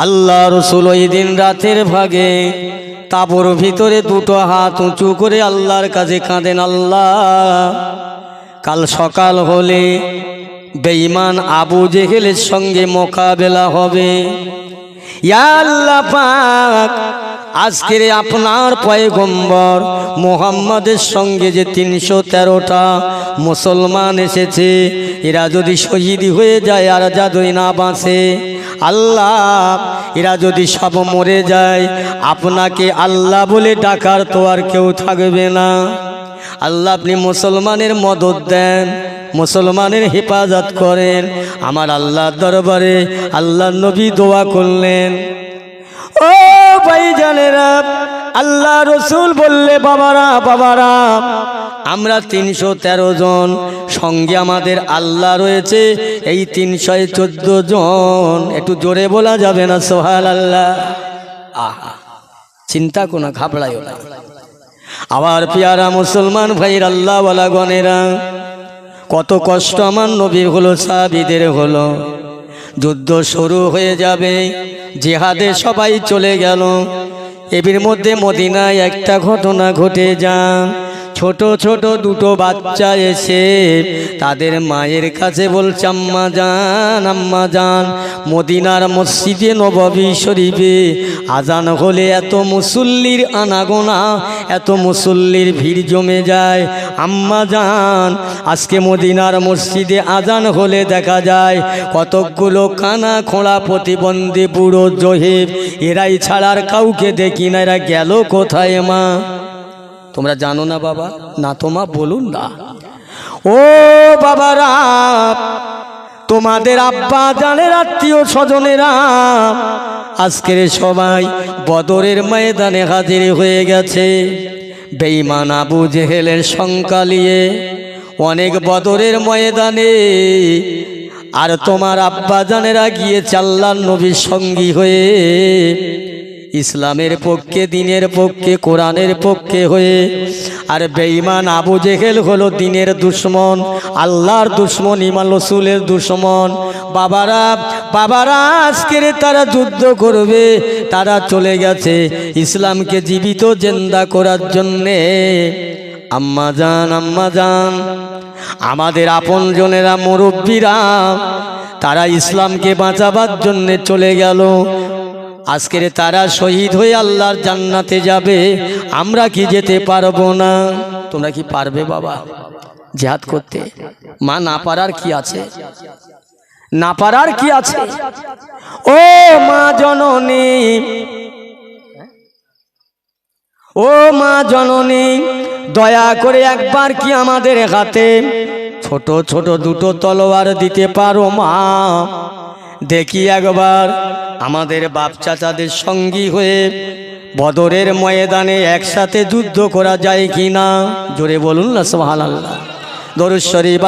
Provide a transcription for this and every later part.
আল্লাহ রসুল ওই দিন রাতের ভাগে তাপর ভিতরে দুটো হাত উঁচু করে আল্লাহর কাছে কাঁদেন, আল্লাহ, কাল সকাল হলে বেঈমান আবু জেহেলের সঙ্গে মোকাবেলা হবে। ইয়া আল্লাহ পাক আজকের আপনার পয়গম্বর মোহাম্মদের সঙ্গে যে তিনশো তেরোটা মুসলমান এসেছে, এরা যদি শহীদ হয়ে যায় আর যদি না বাঁচে, আল্লাহ, এরা যদি সব মরে যায়, আপনাকে আল্লাহ বলে ডাকার তো আর কেউ থাকবে না। আল্লাহ আপনি মুসলমানের মদত দেন, মুসলমানের হেফাজত করেন, আমার আল্লাহর দরবারে আল্লাহ নবী দোয়া করলেন। ও ভাই আল্লাহ রসুল বললে, বাবারা বাবারা, আমরা তিনশো তেরো জন সঙ্গে আমাদের আল্লাহ রয়েছে, এই তিনশো চোদ্দ জন। একটু জোরে বলা যাবে না সোহাল আল্লাহ আহা, চিন্তা কোনো ঘাবড়াইও না। আবার পিয়ারা মুসলমান ভাইয়ের আল্লাহওয়ালা গণেরা, কত কষ্ট আমার নবীর হলো সাবিদের হলো। যুদ্ধ শুরু হয়ে যাবে জেহাদে সবাই চলে গেল। এবির মধ্যে মদিনায় একটা ঘটনা ঘটে যান। ছোট ছোট দুটো বাচ্চা এসে তাদের মায়ের কাছে বলছে, আম্মা যান আম্মা যান, মদিনার মসজিদে নববী শরীফে আজান হলে এত মুসল্লির আনাগোনা, এত মুসল্লির ভিড় জমে যায়। আম্মা যান, আজকে মদিনার মসজিদে আজান হলে দেখা যায় কতকগুলো কানা খোঁড়া প্রতিবন্ধী বুড়ো জহেব এরাই ছাড়ার কাউকে দেখি না, এরা গেল কোথায় মা? তোমরা জানো না বাবা? না তোমা, বলুন না। ও বাবারা, তোমাদের আব্বা জানের আত্মীয় স্বজনেরা, আজকের সবাই বদরের ময়দানে হাজির হয়ে গেছে। বেঈমান আবু জেহেলের সংকালিয়ে অনেক বদরের ময়দানে আর তোমার আব্বা জানেরা গিয়ে চাল্লার নবীর সঙ্গী হয়ে ইসলামের পক্ষে, দিনের পক্ষে, কোরআনের পক্ষে হয়ে। আর বেঈমান আবু জেহেল হলো দিনের দুশ্মন, আল্লাহর দুশ্মন, ইমান রসুলের দুশ্মন। বাবারা বাবারা, আজকের তারা যুদ্ধ করবে। তারা চলে গেছে ইসলামকে জীবিত জেন্দা করার জন্যে। আম্মা যান আম্মা যান আমাদের আপন জনেরা মুরব্বীরা, তারা ইসলামকে বাঁচাবার জন্যে চলে গেল। আজকের তারা শহীদ হয়ে আল্লাহর জান্নাতে যাবে। আমরা কি যেতে পারব না? তোমরা কি পারবে বাবা? জেহাদ করতে। মা, না পারার কি আছে? না পারার কি আছে? ও মা জননী। ও মা জননী, দয়া করে একবার কি আমাদের হাতে ছোট ছোট দুটো তলোয়ার দিতে পারো মা? দেখি একবার আমাদের বাপ চাচাদের সঙ্গী হয়ে বদরের ময়দানে একসাথে যুদ্ধ করা যায় কি না জোরে বলুন না সোহান আল্লাহ দরুদ শরীফ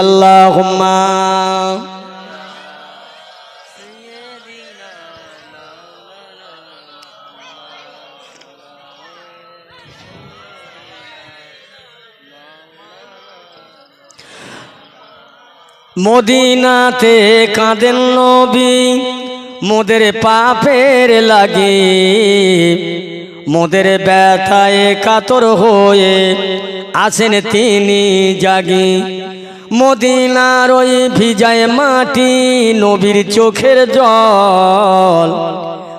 মদিনাতে কাঁদেন নবী, মোদের পাপের লাগে। মোদের ব্যথায় কাতর হয়ে আসেন তিনি জাগি। মদিনার ওই ভিজায় মাটি নবীর চোখের জল।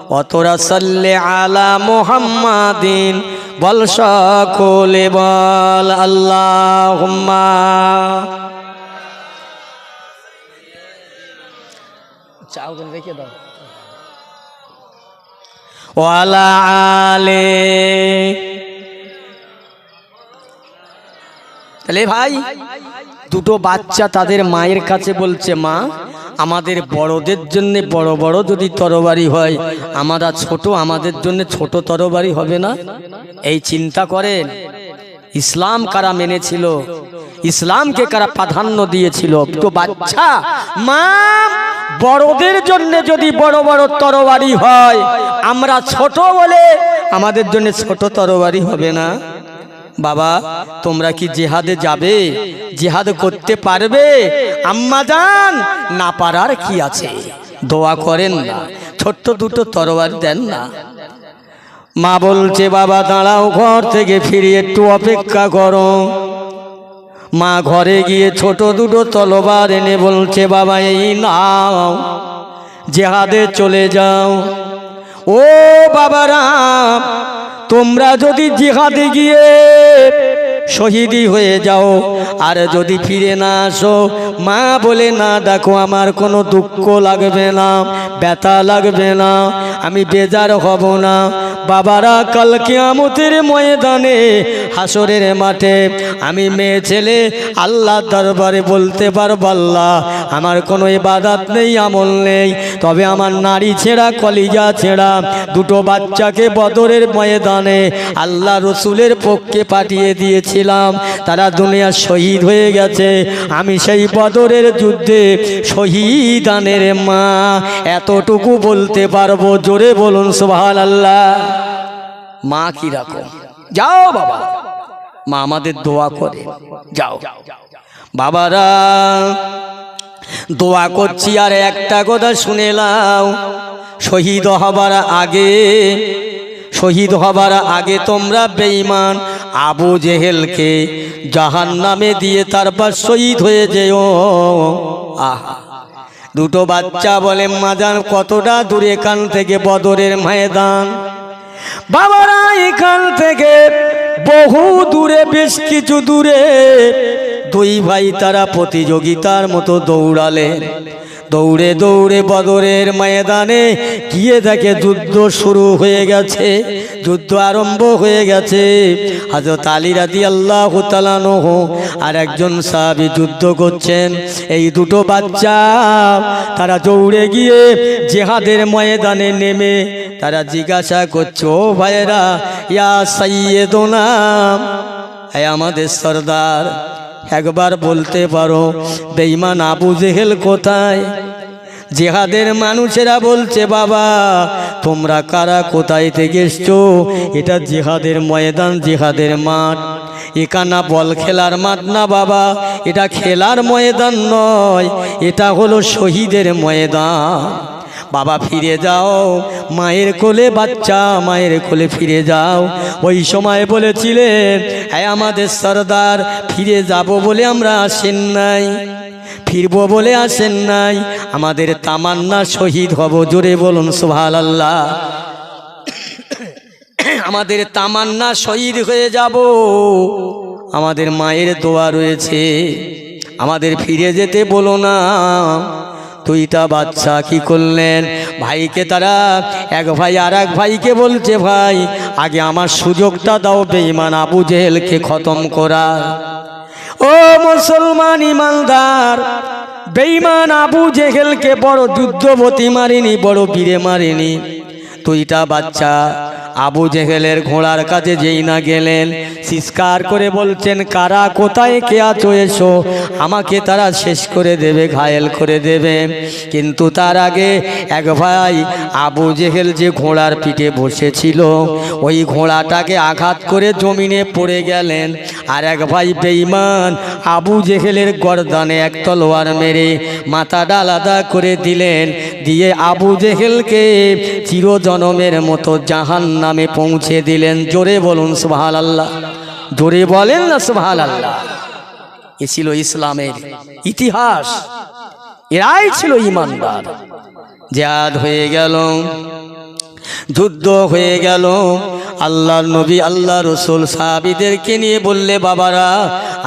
অতরা সাল্লে আলা মোহাম্মাদিন, বল সকলে বল আল্লাহ চাউল রেখে দাও। ওয়ালা ভাই, দুটো বাচ্চা তাদের মায়ের কাছে বলছে, মা, আমাদের বড়দের জন্য বড় বড় যদি তরবারি হয়, আমরা ছোট, আমাদের জন্য ছোট তরবারি হবে না? এই চিন্তা করেন, ইসলাম কারা মেনেছিল? ইসলামকে কারা প্রাধান্য দিয়েছিল? তো বাচ্চা, মা, বড়দের জন্য যদি বড় বড় তরবারি হয়, আমরা ছোট বলে আমাদের জন্য ছোট তরবারি হবে না? বাবা, তোমরা কি জেহাদে যাবে? জেহাদ করতে পারবে? আম্মা জান, না পারার কি আছে? দোয়া করেন না, ছোট্ট দুটো তরোয়ার দেন না। মা বলছে, বাবা, দাঁড়াও, ঘর থেকে ফিরে একটু অপেক্ষা করো। মা ঘরে গিয়ে ছোট দুটো তলবার এনে বলছে, বাবা, এই নাও, জেহাদে চলে যাও। ও বাবারা তোমরা যদি জেহাদে গিয়ে শহীদি হয়ে যাও। আর যদি ফিরে না আসো, মা বলে, না, দেখো, আমার কোনো দুঃখ লাগবে না, ব্যথা লাগবে না, আমি বেজার হব না। বাবারা, কাল কিয়ামতের ময়দানে, হাসরের মাঠে, আমি মেয়ে ছেলে, আল্লাহ দরবারে বলতে পারব আল্লাহ, আমার কোনো ইবাদাত নেই, আমল নেই। তবে আমার নারী ছেঁড়া, কলিজা ছেঁড়া, দুটো বাচ্চাকে বদরের ময়দানে আল্লাহ রসুলের পক্ষে পাঠিয়ে দিয়েছিলাম তারা দুনিয়া শহীদ হয়ে গেছে। আমি সেই বদরের যুদ্ধে শহীদানের মা। এতটুকু বলতে পারব, জোরে বলুন সোহাল আল্লাহ মা কি রাখো যাও বাবা। মা আমাদের দোয়া করে। যাও। বাবারা, দোয়া করছি আর একটা কথা শুনে নাও। শহীদ হবার আগে, শহীদ হবার আগে তোমরা বেঈমান। আবু জেহেলকে জাহান নামে দিয়ে তারপর শহীদ হয়ে যেও। আহা। দুটো বাচ্চা বলে, মাজান কতটা দূরে এখান থেকে বদরের ময়দান? বাবারা, এখান থেকে বহু দূরে, বেশ কিছু দূরে। দুই ভাই তারা প্রতিযোগিতার মতো দৌড়ালেন। দৌড়ে দৌড়ে বদরের ময়দানে গিয়ে দেখে যুদ্ধ শুরু হয়ে গেছে। যুদ্ধ আরম্ভ হয়ে গেছে। হাজরত আলী রাদি আল্লাহ তালানহ আর একজন সাহাবি যুদ্ধ করছেন। এই দুটো বাচ্চা, তারা দৌড়ে গিয়ে জেহাদের ময়দানে নেমে তারা জিজ্ঞাসা করছে, ও ভাইয়েরা, ইয়া সাইয়েদোনা হ্যাঁ আমাদের সর্দার, একবার বলতে পারো বেইমান আবু জেহেল কোথায়? জেহাদের মানুষেরা বলছে, বাবা, তোমরা কারা? কোথায় থেকে এসছো? এটা জেহাদের ময়দান, জেহাদের মাঠ। এখানা বল খেলার মাঠ না, বাবা? এটা খেলার ময়দান নয়, এটা হলো শহীদের ময়দান। বাবা, ফিরে যাও। মায়ের কোলে বাচ্চা, মায়ের কোলে ফিরে যাও। ওই সময় বলেছিলেন হ্যাঁ আমাদের সর্দার, ফিরে যাব বলে আমরা আসেন নাই। ফিরবো বলে আসেন নাই। আমাদের তামান্না শহীদ হব, জোরে বলুন সোহাল আল্লাহ আমাদের তামান্না শহীদ হয়ে যাব। আমাদের মায়ের দোয়া রয়েছে। আমাদের ফিরে যেতে বলো না। দুইটা বাচ্চা কি করলেন? ভাইকে তারা, এক ভাই আর এক ভাইকে বলছে, ভাই, আগে আমার সুযোগটা দাও বেঈমান আবু জেহেলকে খতম করা। ও মুসলমান ইমানদার বেইমান আবু জেহেলকে বড় যুদ্ধবতী মারিনি বড় বীরে মারিনি। দুইটা বাচ্চা। আবু জেহেলের ঘোড়ার কাছে যেই না গেলেন, চিৎকার করে বলছেন, কারা, কোথায়, কে আছো, এসো। আমাকে তারা শেষ করে দেবে, ঘায়েল করে দেবে। কিন্তু তার আগে এক ভাই আবু জেহেল যে ঘোড়ার পিঠে বসেছিল, ওই ঘোড়াটাকে আঘাত করে জমিনে পড়ে গেলেন। আর এক ভাই বেঈমান আবু জেহেলের গর্দানে এক তলোয়ার মেরে মাথাটা আলাদা করে দিলেন। দিয়ে আবু জেহেলকে চিরজনমের মতো জাহান নামে পৌঁছে দিলেন। জোরে বলুন সুবহান আল্লাহ জোরে বলেন না সুবহান আল্লাহ এ ছিল ইসলামের ইতিহাস। এরাই ছিল ইমানদার। জাদ হয়ে গেল, যুদ্ধ হয়ে গেল। আল্লাহর নবী আল্লাহ রসুল সাহাবিদেরকে নিয়ে বললে, বাবারা,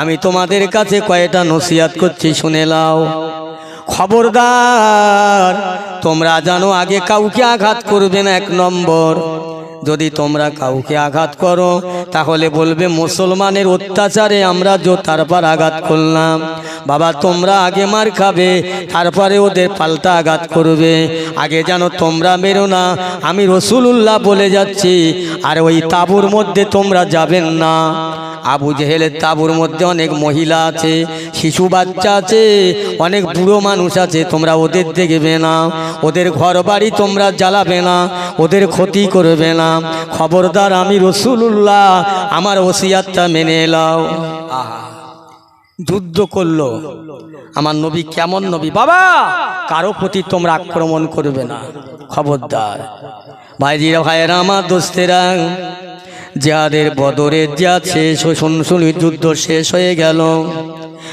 আমি তোমাদের কাছে কয়টা নসিয়াত করছি, শুনে লাও খবরদার। তোমরা জানো আগে কাউকে আঘাত করবে না, এক নম্বর। যদি তোমরা কাউকে আঘাত করো, তাহলে বলবে মুসলমানের অত্যাচারে আমরা জো তারপর আঘাত করলাম। বাবা, তোমরা আগে মার খাবে, তারপরে ওদের পাল্টা আঘাত করবে। আগে যেন তোমরা মেরো না। আমি রসুলুল্লাহ বলে যাচ্ছি, আর ওই তাবুর মধ্যে তোমরা যাবেন না। আবু জেহেলের তাবুর মধ্যে অনেক মহিলা আছে, শিশু বাচ্চা আছে, অনেক বুড়ো মানুষ আছে, তোমরা ওদের দেখবে না। ওদের ঘর বাড়ি তোমরা জ্বালাবে না, ওদের ক্ষতি করবে না। খবরদার আমি রসুলুল্লাহ, আমার ওসিয়াতটা মেনে এলাও যুদ্ধ করল। আমার নবী কেমন নবী? বাবা, কারও প্রতি তোমরা আক্রমণ করবে না, খবরদার। ভাইজিরা, ভাইয়েরা, আমার দোস্তেরা যাদের বদরের জিয়াদ শেষ শুনি যুদ্ধ শেষ হয়ে গেল।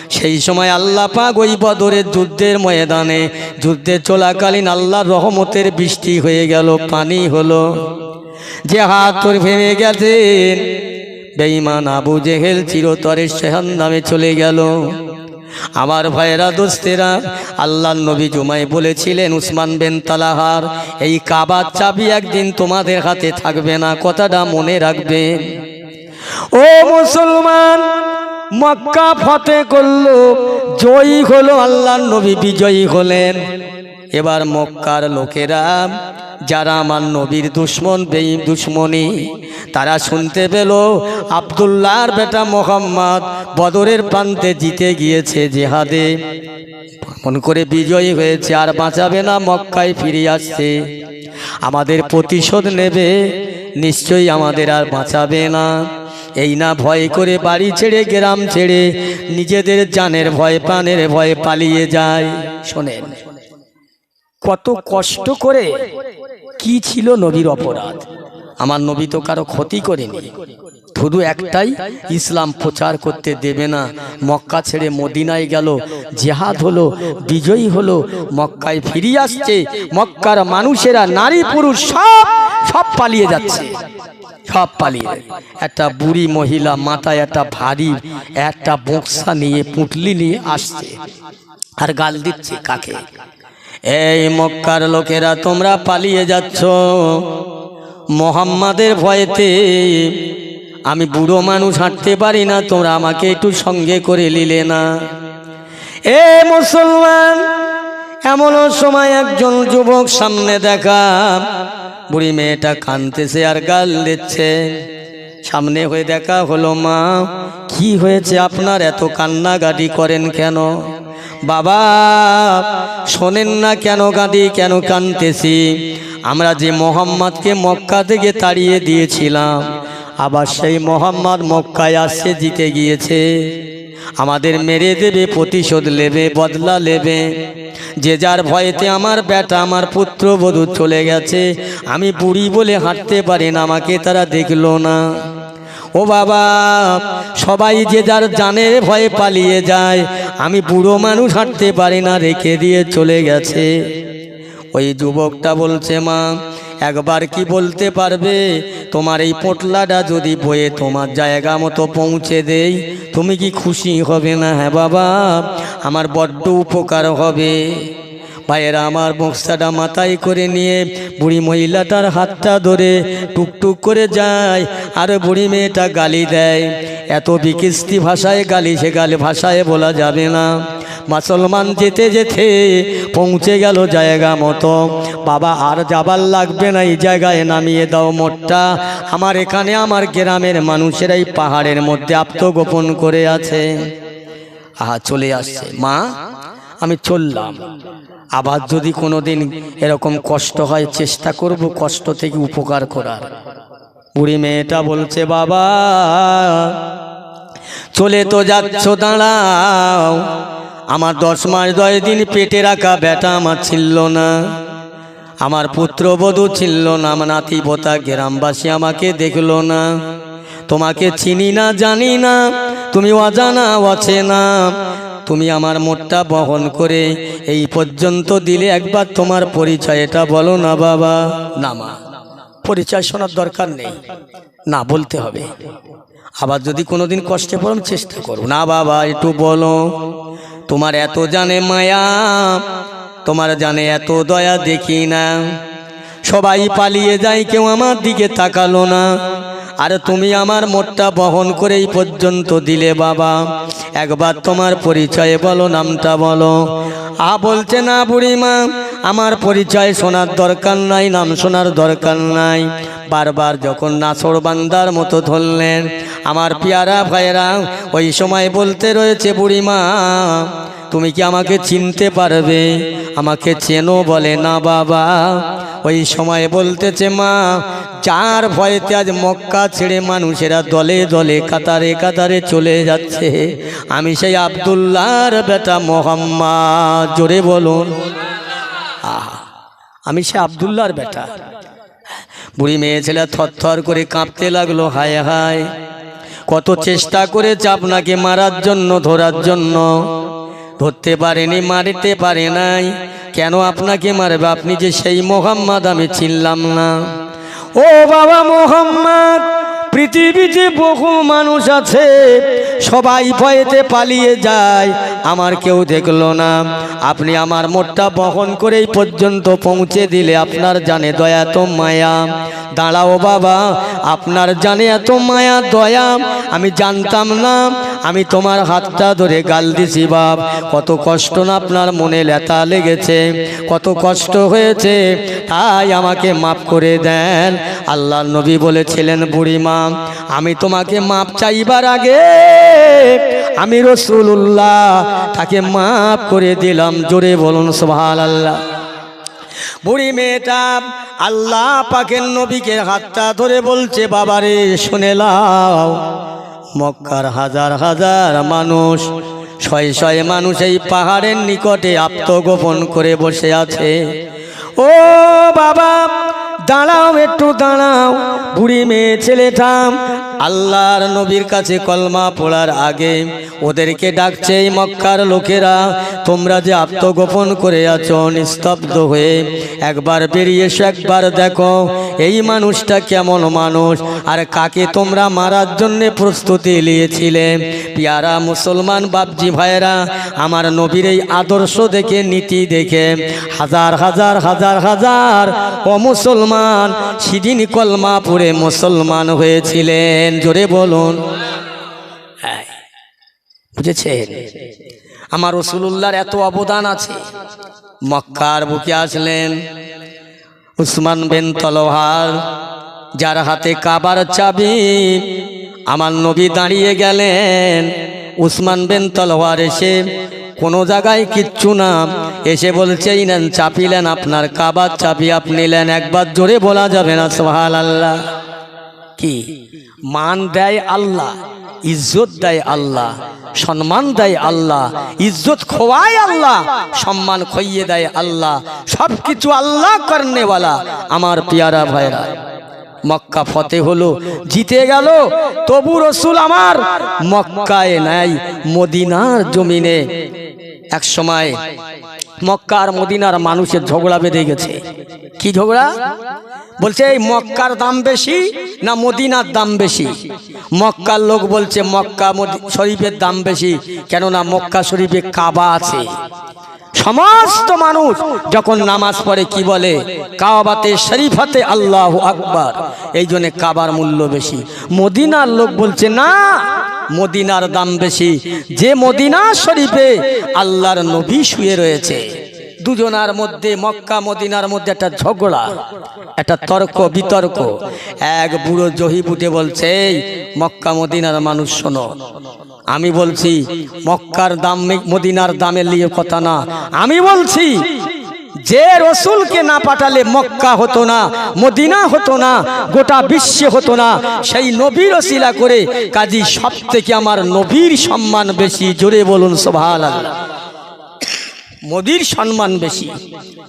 সেই সময় আল্লাহ পাক ওই বদরের যুদ্ধের ময়দানে যুদ্ধের চলাকালীন আল্লাহ রহমতের বৃষ্টি হয়ে গেল, পানি হলো। যে হাত তোর ভেঙে গেছে, বেঈমান আবু জেহেল চিরতরে সেহান নামে চলে গেল। আমার ভাইয়েরা, দোস্তেরা আল্লাহ নবী জুমাই বলেছিলেন, উসমান বেন তালাহার, এই কাবার চাবি একদিন তোমাদের হাতে থাকবে না। কথাটা মনে রাখবে। ও মুসলমান, মক্কা ফতে করল, জয়ী হলো আল্লাহ নবী, বিজয়ী হলেন। এবার মক্কার লোকেরা, যারা আমার নবীর দুশ্মন বেই দুশ্মনী, তারা শুনতে পেল আবদুল্লাহর বেটা মোহাম্মদ বদরের প্রান্তে জিতে গিয়েছে জেহাদে। মন করে বিজয়ী হয়েছে, আর বাঁচাবে না মক্কায় ফিরে আসছে আমাদের প্রতিশোধ নেবে, নিশ্চয়ই আমাদের আর বাঁচাবে না। এই না ভয় করে বাড়ি ছেড়ে, গ্রাম ছেড়ে নিজেদের জানের ভয়, প্রাণের ভয়ে পালিয়ে যায়। শোনেন। কত কষ্ট করে কি ছিল নবীর অপরাধ? আমার নবী তো কারও ক্ষতি করেনি। শুধু একটাই ইসলাম প্রচার করতে দেবে না। মক্কা ছেড়ে মদিনায় গেল জেহাদ হলো বিজয়ী হলো মক্কায় ফিরিয়ে আসছে মক্কার মানুষেরা নারী পুরুষ সব সব পালিয়ে যাচ্ছে। সব পালিয়ে একটা বুড়ি মহিলা মাথায় একটা ভারী একটা বক্সা নিয়ে পুটলি নিয়ে আসছে। আর গাল দিচ্ছে কাকে? এই মক্কার লোকেরা তোমরা পালিয়ে যাচ্ছ। মোহাম্মদের ভয়েতে আমি বুড়ো মানুষ হাঁটতে পারি না, তোমরা আমাকে একটু সঙ্গে করে নিলে না। এ মুসলমান, এমনও সময় একজন যুবক সামনে দেখা, বুড়ি মেয়েটা কানতেছে আর গাল দিচ্ছে। সামনে হয়ে দেখা হলো, মা, কি হয়েছে? আপনার এত কান্নাগাটি করেন কেন? বাবা, শোনেন না কেন গাদি, কেন কানতেছি? আমরা যে মোহাম্মদকে মক্কা থেকে তাড়িয়ে দিয়েছিলাম, আবার সেই মোহাম্মদ মক্কায় আসছে, জিতে গিয়েছে। আমাদের মেরে দেবে, প্রতিশোধ নেবে, বদলা নেবে। যে যার ভয়েতে আমার বেটা, আমার পুত্রবধূ চলে গেছে, আমি বুড়ি বলে হাঁটতে পারি না, আমাকে তারা দেখল না। ও বাবা, সবাই যে যার জানের ভয়ে পালিয়ে যায়, আমি বুড়ো মানুষ হাঁটতে পারি না, রেখে দিয়ে চলে গেছে। ওই যুবকটা বলছে, মা, একবার কি বলতে পারবে? তোমার এই পোটলাটা যদি বয়ে তোমার জায়গা মতো পৌঁছে দেই, তুমি কি খুশি হবে না হ্যাঁ বাবা? আমার বড্ড উপকার হবে। ভাইয়েরা আমার বক্সাটা মাথায় করে নিয়ে বুড়ি মহিলাটার হাতটা ধরে টুকটুক করে যায় আর বুড়ি মেয়েটা গালি দেয়। এত বিকিস্তি ভাষায় গালি সে গালি ভাষায় বলা যাবে না। মুসলমান যেতে যেতে পৌঁছে গেল জায়গা মতো। বাবা, আর যাবার লাগবে না, এই জায়গায় নামিয়ে দাও মোটটা। আমার এখানে আমার গ্রামের মানুষেরাই পাহাড়ের মধ্যে আত্মগোপন করে আছে। আহা, চলে আসছে। মা আমি চললাম। আবার যদি কোনো দিন এরকম কষ্ট হয়, চেষ্টা করব কষ্ট থেকে উপকার করার। বুড়ি মেয়েটা বলছে, বাবা, চলে তো যাচ্ছ, দাঁড়াও। আমার দশ মাস দশ দিন পেটে রাখা বেটা আমার ছিল না। আমার পুত্রবধূ ছিল না, আমার নাতি পোতা গ্রামবাসী আমাকে দেখল না। তোমাকে চিনি না, জানি না, তুমি অজানা, অচেনা। তুমি আমার মোটটা বহন করে এই পর্যন্ত দিলে একবার তোমার পরিচয় এটা বলো না বাবা। না মা, পরিচয় শোনার দরকার নেই। না বলতে হবে। আবার যদি কোনোদিন কষ্টে পড়ম চেষ্টা করো। না বাবা, একটু বলো। তোমার এত জানে মায়া, তোমার জানে এত দয়া দেখি না। সবাই পালিয়ে যায়, কেউ আমার দিকে তাকালো না। আর তুমি আমার মোটটা বহন করে এই পর্যন্ত দিলে বাবা। একবার তোমার পরিচয় বলো, নামটা বলো। আ বলছে, না বুড়িমা, আমার পরিচয় শোনার দরকার নাই, নাম শোনার দরকার নাই। বারবার যখন নাসর বান্দার মতো ধরলেন, আমার পিয়ারা ভাইয়েরা, ওই সময় বলতে রয়েছে, বুড়িমা তুমি কি আমাকে চিনতে পারবে? আমাকে চেনো বলে না বাবা। ওই সময় বলতেছে মা চার ভয়েতে আজ মক্কা ছেড়ে মানুষেরা দলে দলে কাতারে কাতারে চলে যাচ্ছে, আমি সেই আবদুল্লাহর বেটা মোহাম্মদ। জোরে বলুন। আমি সে আবদুল্লাহর বেটা। বুড়ি মেয়ে ছেলে থরথর করে কাঁপতে লাগল, হায় হায়। কত চেষ্টা করেছে আপনাকে মারার জন্য, ধরার জন্য। ধরতে পারেনি, মারতে পারে নাই। কেন আপনাকে মারবে? আপনি যে সেই মোহাম্মদ আমি চিনলাম না। ও বাবা মোহাম্মদ! পৃথিবীতে বহু মানুষ আছে, সবাই ভয়েতে পালিয়ে যায়। আমার কেউ দেখল না। আপনি আমার মোটটা বহন করেই পর্যন্ত পৌঁছে দিলে আপনার জানে দয়া তো মায়া। দাঁড়াও বাবা, আপনার জানে এত মায়া দয়া। আমি জানতাম না, আমি তোমার হাতটা ধরে গাল দিছি বাপ। কত কষ্ট না আপনার মনে লেতা লেগেছে, কত কষ্ট হয়েছে। তাই আমাকে মাফ করে দেন। আল্লাহ নবী বলেছিলেন, বুড়িমা আমি তোমাকে মাপ চাইবার আগে আমি রসুল্লাহ তাকে মাপ করে দিলাম। জোরে বলুন সোহাল আল্লাহ বুড়ি মেয়েটা আল্লাহ পাকের নবীকে হাতটা ধরে বলছে, বাবারে, শুনে লাও মক্কার হাজার হাজার মানুষ শয়ে শয়ে মানুষ এই পাহাড়ের নিকটে আত্মগোপন করে বসে আছে। ও বাবা দাঁড়াও একটু দাঁড়াও। বুড়ি মেয়ে ছেলেটা আল্লাহর নবীর কাছে কলমা পড়ার আগে ওদেরকে ডাকছে, এই মক্কার লোকেরা, তোমরা যে আত্মগোপন করে আছো, নিস্তব্ধ হয়ে একবার বেরিয়ে এসো, একবার দেখো, এই মানুষটা কেমন মানুষ, আর কাকে তোমরা মারার জন্যে প্রস্তুতি নিয়েছিলে? পিয়ারা মুসলমান বাপজি ভাইয়েরা, আমার নবীর এই আদর্শ দেখে, নীতি দেখে, হাজার হাজার হাজার হাজার ও মুসলমান সিদিন কলমা পড়ে মুসলমান হয়েছিলেন। জোরে বলুন। হ্যাঁ, বুঝেছেন? আমার রসুল্লাহর এত অবদান আছে। মক্কার বুকে আসলেন উসমান বেন তলোহার যার হাতে কাবার চাবি আমার নবী দাঁড়িয়ে গেলেন। উসমান বেন তলোয়ার এসে কোনো জায়গায় কিচ্ছু না এসে বলছে নেন চাপিলেন আপনার কাবার চাবি আপনি নিলেন একবার জোরে বলা যাবে না সোহাল আল্লাহ কি? মান দেয় আল্লাহ, ইজ্জত দেয় আল্লাহ, সম্মান দেয় আল্লাহ, ইজ্জত খোয়ায় আল্লাহ, সম্মান খইয়ে দেয় আল্লাহ সব কিছু আল্লাহ করনেওয়ালা। আমার পিয়ারা ভাইরা, মক্কা ফতে হলো, জিতে গেল, তবু রসুল আমার মক্কায় নাই, মদিনার জমিনে। এক সময় মক্কা আর মদিনার মানুষের ঝগড়া বেঁধে গেছে। কি ঝগড়া? বলছে, এই মক্কার দাম বেশি না মদিনার দাম বেশি? মক্কার লোক বলছে, মক্কা শরীফের দাম বেশি, কেননা মক্কা শরীফে কাবা আছে। সমস্ত মানুষ যখন নামাজ পড়ে, কি বলে? কাবাতে শরীফাতে আল্লাহ আকবার। এই জন্য কাবার মূল্য বেশি। মদিনার লোক বলছে, না মদিনার দাম বেশি। যে মদিনা শরীফে আল্লাহর নবী শুয়ে রয়েছে। দুজনার মধ্যে, মক্কা, মদিনার মধ্যে একটা ঝগড়া, একটা তর্ক, বিতর্ক। এক বুড়ো জহিব উঠে বলছে, "এই মক্কা, মদিনার মানুষ শোনো। আমি বলছি, মক্কার দাম, মদিনার দামের লিয়ে কথা না। আমি বলছি যে রসুলকে না পাঠালে মক্কা হতো না, মদিনা হতো না, গোটা বিশ্বে হতো না, সেই নবীর ওসিলা করে কাজী সব থেকে আমার নবীর সম্মান বেশি, জোরে বলুন সোভাল মোদির সম্মান বেশি,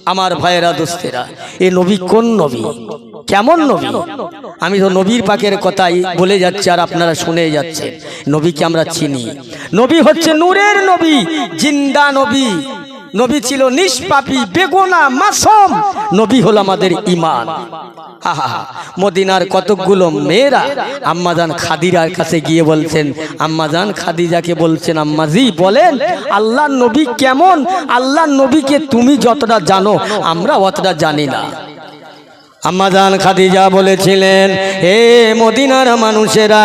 আমার ভাইয়েরা, দোস্তেরা, এ নবী কোন নবী? কেমন নবী? আমি তো নবীর পাকের কথাই বলে যাচ্ছি আর আপনারা শুনে যাচ্ছেন, নবীকে আমরা চিনি। নবী হচ্ছে নূরের নবী, জিন্দা নবী। নবী ছিল নিষ্পাপী, বেগুনা, মাসম। নবী হলো আমাদের ইমান। মদিনার কতকগুলো মেয়েরা আম্মাজান খাদিরার কাছে গিয়ে বলছেন আম্মাজান খাদিজাকে বলছেন আম্মাজি বলেন আল্লাহ নবী কেমন? আল্লাহ নবীকে তুমি যতটা জানো, আমরা অতটা জানি না। আম্মাজান খাদিজা বলেছিলেন হে মদিনার মানুষেরা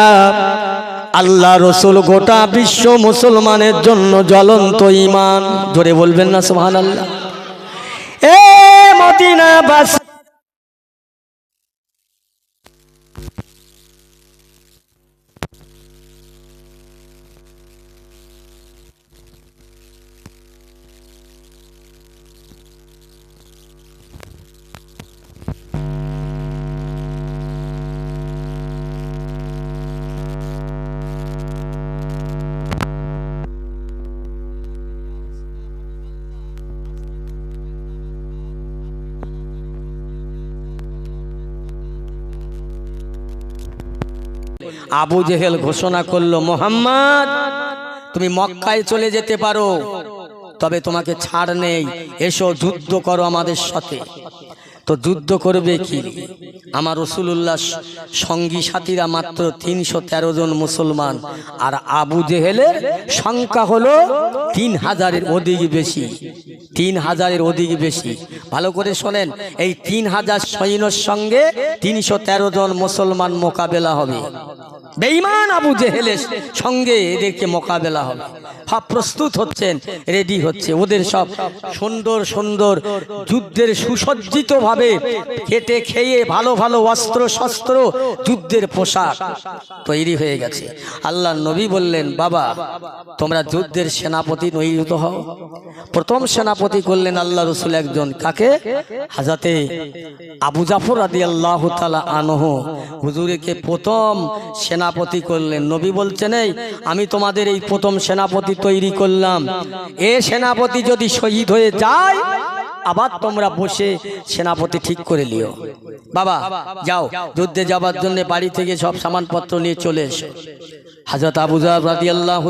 আল্লাহ রসুল গোটা বিশ্ব মুসলমানের জন্য জ্বলন্ত ইমান ধরে বলবেন না সোহান আল্লাহ এ মদিনা বাস আবু জেহেল ঘোষণা করল, মোহাম্মদ, তুমি মক্কায় চলে যেতে পারো, তবে তোমাকে ছাড় নেই। এসো, যুদ্ধ করো আমাদের সাথে। তো যুদ্ধ করবে কি? আমার রসুল্লাহ সঙ্গী সাথীরা মাত্র তিনশো তেরো জন মুসলমান, আর আবু জেহেলের সংখ্যা হলো তিন হাজারের অধিক বেশি, তিন হাজারের অধিক বেশি। ভালো করে শোনেন, এই তিন হাজার সৈন্যর সঙ্গে তিনশো তেরো জন মুসলমান মোকাবেলা হবে। বেঈমান আবু জেহেলের সঙ্গে এদেরকে মোকাবেলা হবে। সব প্রস্তুত হচ্ছেন, রেডি হচ্ছে। ওদের সব সুন্দর সুন্দর যুদ্ধের সুসজ্জিত ভাবে খেটে খেয়ে ভালো ভালো অস্ত্র শস্ত্র যুদ্ধের পোশাক তৈরি হয়ে গেছে। আল্লাহ নবী বললেন, বাবা, তোমরা যুদ্ধের সেনাপতি নৈরিত হও। প্রথম সেনাপতি করলেন আল্লাহ রসুল একজন। কাকে? হাজাতে আবু জাফর আদি আল্লাহ তালা আনহ। হুজুরকে প্রথম সেনাপতি করলেন। নবী বলছেন, এই, আমি তোমাদের এই প্রথম সেনাপতি তৈরি করলাম। এ সেনাপতি যদি শহীদ হয়ে যায়, আবার তোমরা বসে সেনাপতি ঠিক করে লিও বাবা, যাও, যুদ্ধে যাবার জন্য বাড়ি থেকে সব সামানপত্র নিয়ে চলে এসো। হাজরত আবুজা রাদি আল্লাহ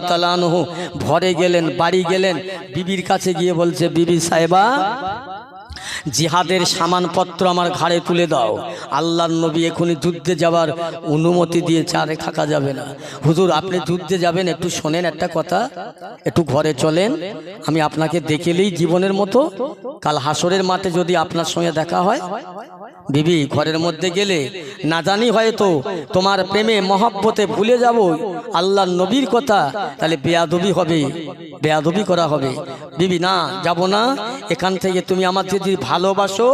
ভরে গেলেন, বাড়ি গেলেন। বিবির কাছে গিয়ে বলছে, বিবি সাহেবা জিহাদের সামানপত্র আমার ঘাড়ে তুলে দাও। আল্লাহর নবী এখনই যুদ্ধে যাওয়ার অনুমতি দিয়েছে আরে থাকা যাবে না। হুজুর, আপনি যুদ্ধে যাবেন, একটু শোনেন একটা কথা। একটু ঘরে চলেন। আমি আপনাকে দেখেলেই জীবনের মতো। কাল হাসরের মাঠে যদি আপনার সঙ্গে দেখা হয়। বিবি, ঘরের মধ্যে গেলে না জানি হয়তো তোমার প্রেমে, মহব্বতে ভুলে যাব। আল্লাহর নবীর কথা তাহলে বেয়াদবি হবে। বেয়াদবি করা হবে। বিবি, না, যাব না। এখান থেকে তুমি আমার যদি ভালোবাসো?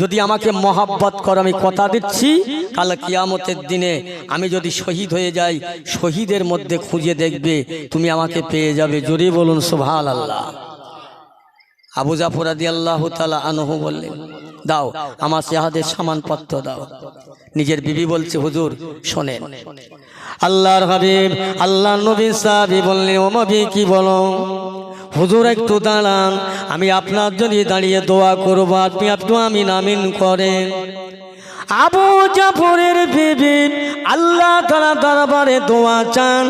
যদি আমাকে মহাব্বত করো, আমি কথা দিচ্ছি। কাল কিয়ামতের দিনে আমি যদি শহীদ হয়ে যাই, শহীদের মধ্যে খুঁজে দেখবে, তুমি আমাকে পেয়ে যাবে। জোরে বলুন সোভাল আল্লাহ আবু জাফর আদি আল্লাহ তালা আনহু বললেন, দাও, আমার সেহাদের সামানপত্র দাও। নিজের বিবি বলছে, হুজুর, শোনেন। আল্লাহর হাবিব আল্লাহ নবী সাহাবি বললেন, ও নবী, কি বলো? হুজুর একটু দাঁড়ান, আমি আপনার জন্য দাঁড়িয়ে দোয়া করব, আপনি একটু আমি নামিন করেন। আবু জাফরের বিবি আল্লাহ তারা দরবারে দোয়া চান,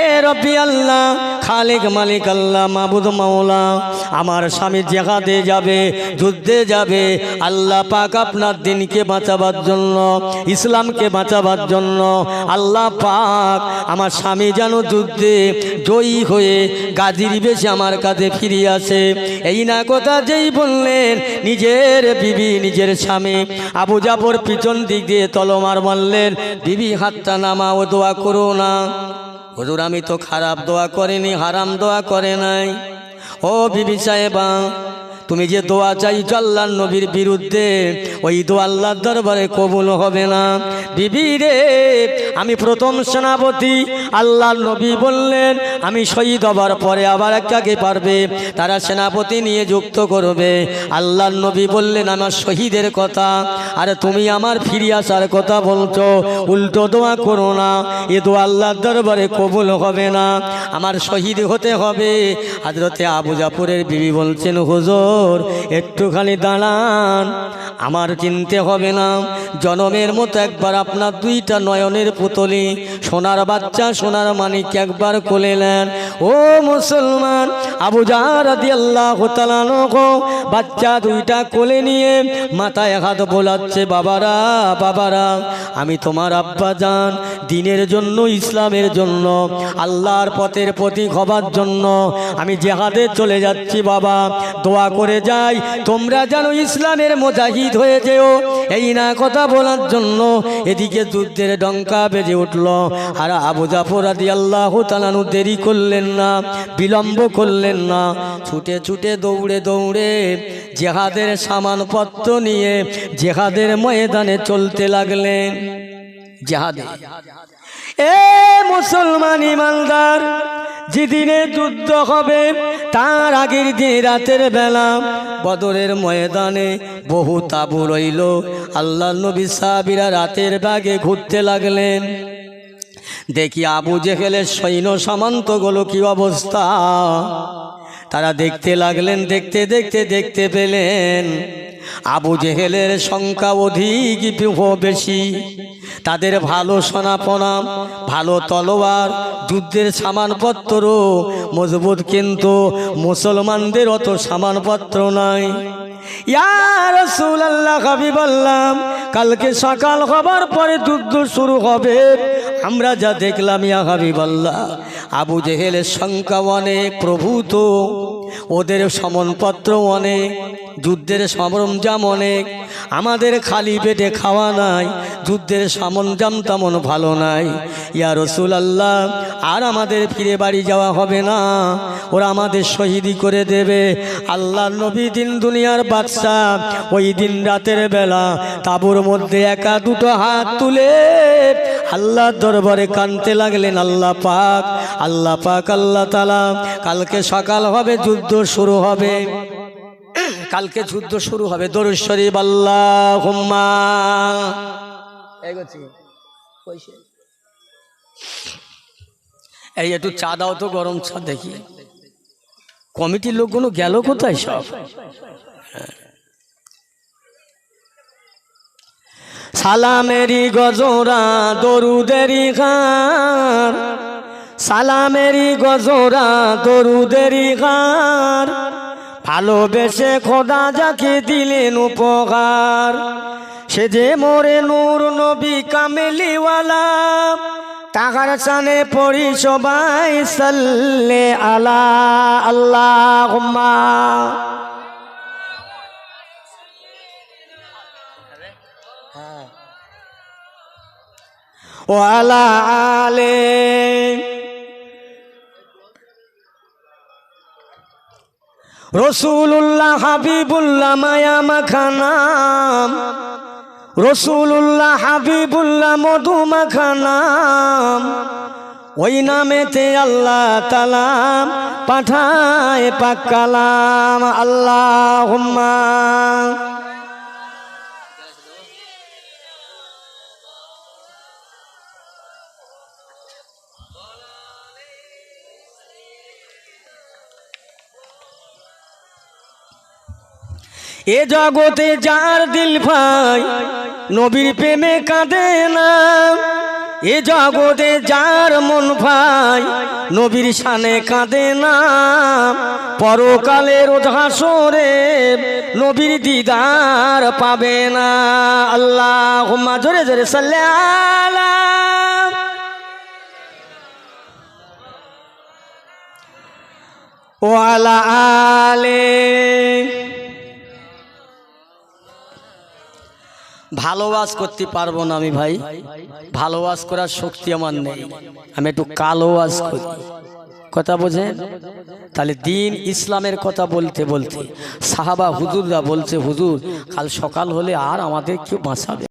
এ রবি আল্লাহ খালিক মালিক আল্লাহ, মাবুদ মাওলা। আমার স্বামী জেহাদে যাবে, যুদ্ধে যাবে। আল্লাহ পাক আপনার দিনকে বাঁচাবার জন্য, ইসলামকে বাঁচাবার জন্য। আল্লাহ পাক আমার স্বামী যেন যুদ্ধে জয়ী হয়ে গাজীর বেশি আমার কাছে ফিরে আসে। এই না কথা যেই বললেন, নিজের বিবি, নিজের স্বামী। আবু জাফর পিছন দিক দিয়ে তলমার বললেন বিবি, হাতটা নামাও, দোয়া করো না। হুজুর আমি তো খারাপ দোয়া করিনি হারাম দোয়া করে নাই। ও বিবি সাহেবা তুমি যে দোয়া চাইছো আল্লাহ নবীর বিরুদ্ধে, ওই দোয়া আল্লাহর দরবারে কবুল হবে না। বিবি রে, আমি প্রথম সেনাপতি আল্লাহ নবী বললেন, আমি শহীদ হবার পরে আবার একটাকে পারবে, তারা সেনাপতি নিয়ে যুক্ত করবে। আল্লাহ নবী বললেন, আমার শহীদের কথা, আর তুমি আমার ফিরে আসার কথা বলছো, উল্টো দোয়া করো না, এ দোয়া আল্লাহর দরবারে কবুল হবে না। আমার শহীদ হতে হবে। হাজরতে আবু বিবি বলছেন, হুজুর একটুখানি দাঁড়ান। আমার চিনতে হবে না। জনমের মতো একবার আপনার দুইটা নয়নের পুতলি, সোনার বাচ্চা, সোনার মানিক একবার কোলে নেন। ও মুসলমান, আবু জাহাদি বাচ্চা দুইটা কোলে নিয়ে মাথায় হাত বোলাচ্ছে, বাবারা বাবারা, আমি তোমার আব্বা যান দিনের জন্য, ইসলামের জন্য, আল্লাহর পথের প্রতীক হবার জন্য, আমি জেহাদে চলে যাচ্ছি, বাবা, দোয়া করে যাই। তোমরা যেন ইসলামের মোজাহিদ হয়ে যেও। এই না কথা বলার জন্য এদিকে যুদ্ধের ডঙ্কা বেজে উঠল। আর আবু জাফর আদি আল্লাহ তালানু দেরি করলেন না, বিলম্ব করলেন না। ছুটে ছুটে দৌড়ে দৌড়ে জেহাদের সামানপত্র নিয়ে জেহাদের ময়দানে চলতে লাগলেন। জেহাদে। এ মুসলমান ইমানদার, যেদিনে যুদ্ধ হবে, তার আগের দিন রাতের বেলা বদরের ময়দানে বহু তাবু রইল। আল্লাহ নবী সাহাবিরা রাতের বাগে ঘুরতে লাগলেন। দেখি আবু জেহেলের সৈন্য সামন্তগুলো কি অবস্থা? তারা দেখতে লাগলেন, দেখতে দেখতে দেখতে পেলেন আবু জেহেলের সংখ্যা অধিক বেশি। তাদের ভালো সোনাপনা ভালো তলোয়ার যুদ্ধের সামানপত্র। মজবুত কিন্তু মুসলমানদের অত সামানপত্র হাবি বললাম কালকে সকাল হবার পরে যুদ্ধ শুরু হবে। আমরা যা দেখলাম ইয়া হাবিব আল্লাহ আবু জেহেলের সংখ্যা অনেক প্রভূত। ওদের সমনপত্র অনেক। যুদ্ধের সরঞ্জাম অনেক। আমাদের খালি পেটে খাওয়া নাই। যুদ্ধের সরঞ্জাম তেমন ভালো নাই। ইয়া রসুল আল্লাহ আর আমাদের ফিরে বাড়ি যাওয়া হবে না। ওরা আমাদের শহীদি করে দেবে। আল্লাহ নবী দিন দুনিয়ার বাদশাহ, ওই দিন রাতের বেলা তাবুর মধ্যে একা দুটো হাত তুলে আল্লাহর দরবারে কানতে লাগলেন আল্লাহ পাক। আল্লাহ পাক, আল্লাহ তালা কালকে সকাল হবে, যুদ্ধ শুরু হবে। কালকে যুদ্ধ শুরু হবে। দরুদ শরীফ আল্লাহ হুম্মা এই একটু চা দাও তো গরম চা দেখি। কমিটির লোকগুলো গেল কোথায় সব? সালামেরি গজরা দরুদেরি গান সালামেরি গজরা দরুদেরি গান ভালোবেসে খোদা যাকে দিলেন উপকার সে যে মোরে নূর নবী কামেলিওয়ালা টাকার চানে পড়ি সবাই সাল্লে আলা আল্লাহ ওয়ালা আলে। রসুল্লাহ হাবিবুল্লাহ মায়া মাখানাম রসুল্লাহ হাবিবুল্লাহ মধু মাখানাম ওই নামেতে আল্লাহ তালাম পাঠায় পাকালাম আল্লাহ এ জগতে যার দিল ভাই, নবীর প্রেমে কাঁদে না। এ জগতে যার মন ভাই, নবীর শানে কাঁদে না। পরকালের হাসরে নবীর দিদার পাবে না। আল্লাহ জোরে জোরে সাল্লাহ ও আলা। আলে ভালো ওয়াজ করতে পারব না আমি ভাই। ভালোবাস করার শক্তি আমার নেই। আমি একটু কালো ওয়াজ করি। কথা বোঝে তাহলে দিন ইসলামের কথা বলতে বলতে সাহাবা হুজুররা বলছে, হুজুর, কাল সকাল হলে আর আমাদের কেউ বাঁচাবে